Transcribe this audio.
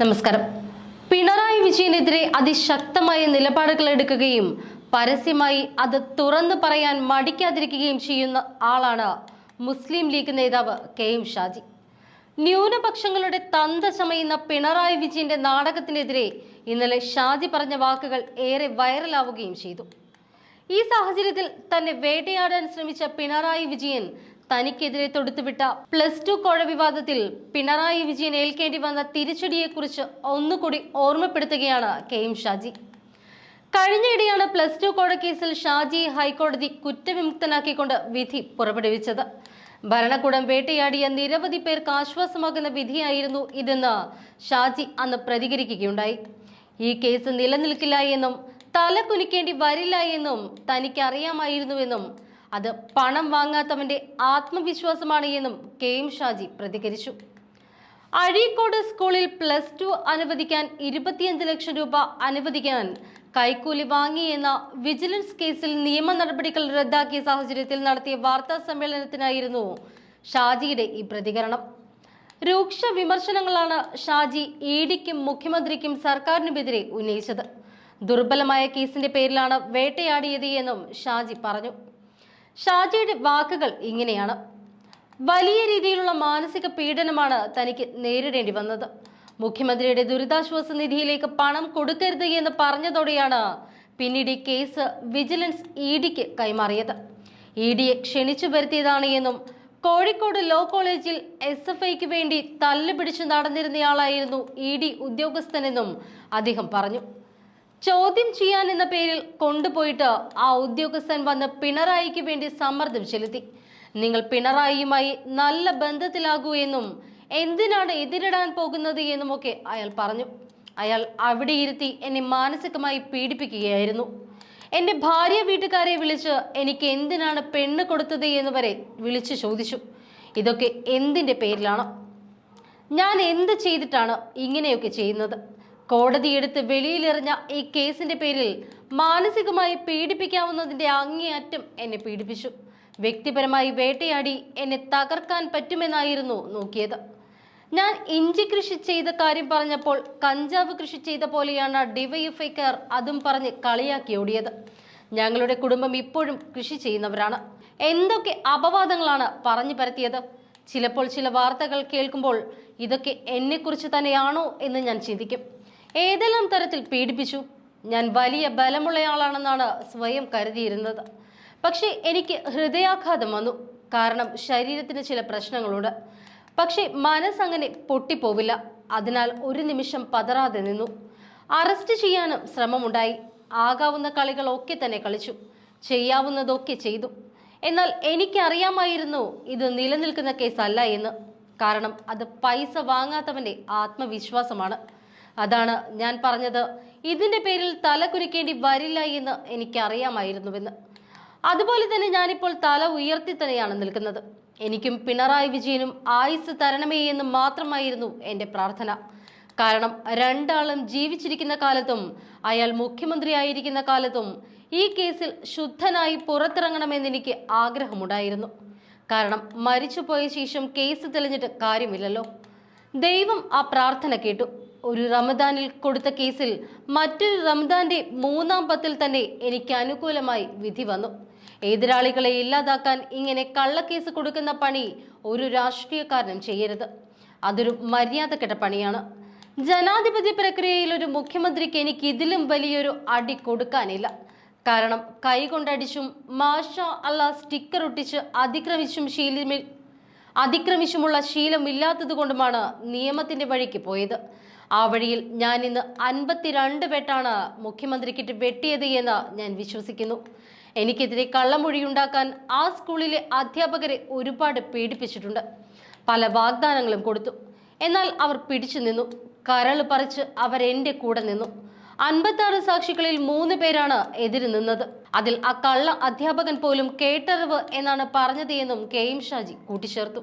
നമസ്കാരം. പിണറായി വിജയനെതിരെ അതിശക്തമായ നിലപാടുകൾ എടുക്കുകയും പരസ്യമായി അത് തുറന്നു പറയാൻ മടിക്കാതിരിക്കുകയും ചെയ്യുന്ന ആളാണ് മുസ്ലിം ലീഗ് നേതാവ് കെ എം ഷാജി. ന്യൂനപക്ഷങ്ങളുടെ തന്ത ചമയുന്ന പിണറായി വിജയന്റെ നാടകത്തിനെതിരെ ഇന്നലെ ഷാജി പറഞ്ഞ വാക്കുകൾ ഏറെ വൈറലാവുകയും ചെയ്തു. ഈ സാഹചര്യത്തിൽ തന്നെ വേട്ടയാടാൻ ശ്രമിച്ച പിണറായി വിജയൻ തനിക്കെതിരെ തൊടുത്തുവിട്ട പ്ലസ് ടു കോഴ വിവാദത്തിൽ പിണറായി വിജയൻ ഏൽക്കേണ്ടി വന്ന തിരിച്ചടിയെക്കുറിച്ച് ഒന്നുകൂടി ഓർമ്മപ്പെടുത്തുകയാണ് കെ എം ഷാജി. കഴിഞ്ഞയിടെയാണ് പ്ലസ് ടു കോഴ കേസിൽ ഷാജിയെ ഹൈക്കോടതി കുറ്റവിമുക്തനാക്കിക്കൊണ്ട് വിധി പുറപ്പെടുവിച്ചത്. ഭരണകൂടം വേട്ടയാടിയ നിരവധി പേർക്ക് ആശ്വാസമാകുന്ന വിധിയായിരുന്നു ഇതെന്ന് ഷാജി അന്ന് പ്രതികരിക്കുകയുണ്ടായി. ഈ കേസ് നിലനിൽക്കില്ല എന്നും തല കുനിക്കേണ്ടി വരില്ല എന്നും തനിക്ക് അറിയാമായിരുന്നുവെന്നും അത് പണം വാങ്ങാത്തവന്റെ ആത്മവിശ്വാസമാണ് എന്നും കെ എം ഷാജി പ്രതികരിച്ചു. അഴീക്കോട് സ്കൂളിൽ പ്ലസ് ടു അനുവദിക്കാൻ ഇരുപത്തിയഞ്ച് ലക്ഷം രൂപ അനുവദിക്കാൻ കൈക്കൂലി വാങ്ങിയെന്ന വിജിലൻസ് കേസിൽ നിയമ നടപടികൾ റദ്ദാക്കിയ സാഹചര്യത്തിൽ നടത്തിയ വാർത്താ സമ്മേളനത്തിനായിരുന്നു ഷാജിയുടെ ഈ പ്രതികരണം. രൂക്ഷ വിമർശനങ്ങളാണ് ഷാജി ഇ ഡിക്കും മുഖ്യമന്ത്രിക്കും സർക്കാരിനുമെതിരെ ഉന്നയിച്ചത്. ദുർബലമായ കേസിന്റെ പേരിലാണ് വേട്ടയാടിയത് എന്നും ഷാജി പറഞ്ഞു. ഷാജിയുടെ വാക്കുകൾ ഇങ്ങനെയാണ്. വലിയ രീതിയിലുള്ള മാനസിക പീഡനമാണ് തനിക്ക് നേരിടേണ്ടി വന്നത്. മുഖ്യമന്ത്രിയുടെ ദുരിതാശ്വാസ നിധിയിലേക്ക് പണം കൊടുക്കരുത് എന്ന് പറഞ്ഞതോടെയാണ് പിന്നീട് കേസ് വിജിലൻസ് ഇ ഡിക്ക് കൈമാറിയത്. ഇ ഡിയെ ക്ഷണിച്ചു വരുത്തിയതാണ് എന്നും കോഴിക്കോട് ലോ കോളേജിൽ എസ് എഫ് ഐക്ക് വേണ്ടി തല്ലുപിടിച്ച് നടന്നിരുന്നയാളായിരുന്നു ഇ ഡി ഉദ്യോഗസ്ഥനെന്നും അദ്ദേഹം പറഞ്ഞു. ചോദ്യം ചെയ്യാൻ എന്ന പേരിൽ കൊണ്ടുപോയിട്ട് ആ ഉദ്യോഗസ്ഥൻ വന്ന് പിണറായിക്ക് വേണ്ടി സമ്മർദ്ദം ചെലുത്തി. നിങ്ങൾ പിണറായിയുമായി നല്ല ബന്ധത്തിലാകൂ എന്നും എന്തിനാണ് എതിരിടാൻ പോകുന്നത് എന്നുമൊക്കെ അയാൾ പറഞ്ഞു. അയാൾ അവിടെ ഇരുത്തി എന്നെ മാനസികമായി പീഡിപ്പിക്കുകയായിരുന്നു. എന്റെ ഭാര്യ വീട്ടുകാരെ വിളിച്ച് എനിക്ക് എന്തിനാണ് പെണ്ണ് കൊടുത്തത് എന്ന് വരെ വിളിച്ചു ചോദിച്ചു. ഇതൊക്കെ എന്തിന്റെ പേരിലാണ്? ഞാൻ എന്ത് ചെയ്തിട്ടാണ് ഇങ്ങനെയൊക്കെ ചെയ്യുന്നത്? കോടതി എടുത്ത് വെളിയിലെറിഞ്ഞ ഈ കേസിന്റെ പേരിൽ മാനസികമായി പീഡിപ്പിക്കാവുന്നതിന്റെ അങ്ങേയറ്റം എന്നെ പീഡിപ്പിച്ചു. വ്യക്തിപരമായി വേട്ടയാടി എന്നെ തകർക്കാൻ പറ്റുമെന്നായിരുന്നു നോക്കിയത്. ഞാൻ ഇഞ്ചി കൃഷി ചെയ്ത കാര്യം പറഞ്ഞപ്പോൾ കഞ്ചാവ് കൃഷി ചെയ്ത പോലെയാണ് ഡിവൈഎഫ്ഐക്കാർ അതും പറഞ്ഞ് കളിയാക്കി ഓടിയത്. ഞങ്ങളുടെ കുടുംബം ഇപ്പോഴും കൃഷി ചെയ്യുന്നവരാണ്. എന്തൊക്കെ അപവാദങ്ങളാണ് പറഞ്ഞു പരത്തിയത്. ചിലപ്പോൾ ചില വാർത്തകൾ കേൾക്കുമ്പോൾ ഇതൊക്കെ എന്നെക്കുറിച്ച് തന്നെയാണോ എന്ന് ഞാൻ ചിന്തിക്കും. ഏതെല്ലാം തരത്തിൽ പീഡിപ്പിച്ചു? ഞാൻ വലിയ ബലമുള്ളയാളാണെന്നാണ് സ്വയം കരുതിയിരുന്നത്. പക്ഷേ എനിക്ക് ഹൃദയാഘാതം വന്നു. കാരണം ശരീരത്തിന് ചില പ്രശ്നങ്ങളുണ്ട്. പക്ഷേ മനസ്സങ്ങനെ പൊട്ടിപ്പോവില്ല. അതിനാൽ ഒരു നിമിഷം പതറാതെ നിന്നു. അറസ്റ്റ് ചെയ്യാനും ശ്രമമുണ്ടായി. ആകാവുന്ന കളികളൊക്കെ തന്നെ കളിച്ചു. ചെയ്യാവുന്നതൊക്കെ ചെയ്തു. എന്നാൽ എനിക്കറിയാമായിരുന്നു ഇത് നിലനിൽക്കുന്ന കേസല്ല എന്ന്. കാരണം അത് പൈസ വാങ്ങാത്തവന്റെ ആത്മവിശ്വാസമാണ്. അതാണ് ഞാൻ പറഞ്ഞത്. ഇതിന്റെ പേരിൽ തല കുനിക്കേണ്ടി വരില്ല എന്ന് എനിക്കറിയാമായിരുന്നുവെന്ന്. അതുപോലെ തന്നെ ഞാനിപ്പോൾ തല ഉയർത്തി തന്നെയാണ് നിൽക്കുന്നത്. എനിക്കും പിണറായി വിജയനും ആയുസ് തരണമേ എന്ന് മാത്രമായിരുന്നു എന്റെ പ്രാർത്ഥന. കാരണം രണ്ടാളും ജീവിച്ചിരിക്കുന്ന കാലത്തും അയാൾ മുഖ്യമന്ത്രിയായിരിക്കുന്ന കാലത്തും ഈ കേസിൽ ശുദ്ധനായി പുറത്തിറങ്ങണമെന്ന് എനിക്ക് ആഗ്രഹമുണ്ടായിരുന്നു. കാരണം മരിച്ചുപോയ ശേഷം കേസ് തെളിഞ്ഞിട്ട് കാര്യമില്ലല്ലോ. ദൈവം ആ പ്രാർത്ഥന കേട്ടു. ഒരു റമദാനിൽ കൊടുത്ത കേസിൽ മറ്റൊരു റമദാന്റെ മൂന്നാം പത്തിൽ തന്നെ എനിക്ക് അനുകൂലമായി വിധി വന്നു. എതിരാളികളെ ഇല്ലാതാക്കാൻ ഇങ്ങനെ കള്ളക്കേസ് കൊടുക്കുന്ന പണി ഒരു രാഷ്ട്രീയക്കാരനും ചെയ്യരുത്. അതൊരു മര്യാദക്കെട്ട പണിയാണ്. ജനാധിപത്യ പ്രക്രിയയിൽ ഒരു മുഖ്യമന്ത്രിക്ക് എനിക്ക് ഇതിലും വലിയൊരു അടി കൊടുക്കാനില്ല. കാരണം കൈകൊണ്ടടിച്ചും മാഷ അല്ല സ്റ്റിക്കർ ഒട്ടിച്ച് അതിക്രമിച്ചും ശീലമിൽ അതിക്രമിച്ചുമുള്ള ശീലമില്ലാത്തത് കൊണ്ടുമാണ് നിയമത്തിന്റെ വഴിക്ക് പോയത്. ആ വഴിയിൽ ഞാൻ ഇന്ന് അൻപത്തിരണ്ട് വെട്ടാണ് മുഖ്യമന്ത്രിക്കിട്ട് വെട്ടിയത് എന്ന് ഞാൻ വിശ്വസിക്കുന്നു. എനിക്കെതിരെ കള്ളമൊഴിയുണ്ടാക്കാൻ ആ സ്കൂളിലെ അധ്യാപകരെ ഒരുപാട് പീഡിപ്പിച്ചിട്ടുണ്ട് പല വാഗ്ദാനങ്ങളും കൊടുത്തു. എന്നാൽ അവർ പിടിച്ചു നിന്നു. കരൾ പറിച്ച് എന്റെ കൂടെ നിന്നു. അൻപത്താറ് സാക്ഷികളിൽ മൂന്ന് പേരാണ് എതിര് നിന്നത്. അതിൽ ആ കള്ള അധ്യാപകൻ പോലും കേട്ടറിവ് എന്നാണ് പറഞ്ഞത് എന്നും കെ എം ഷാജി കൂട്ടിച്ചേർത്തു.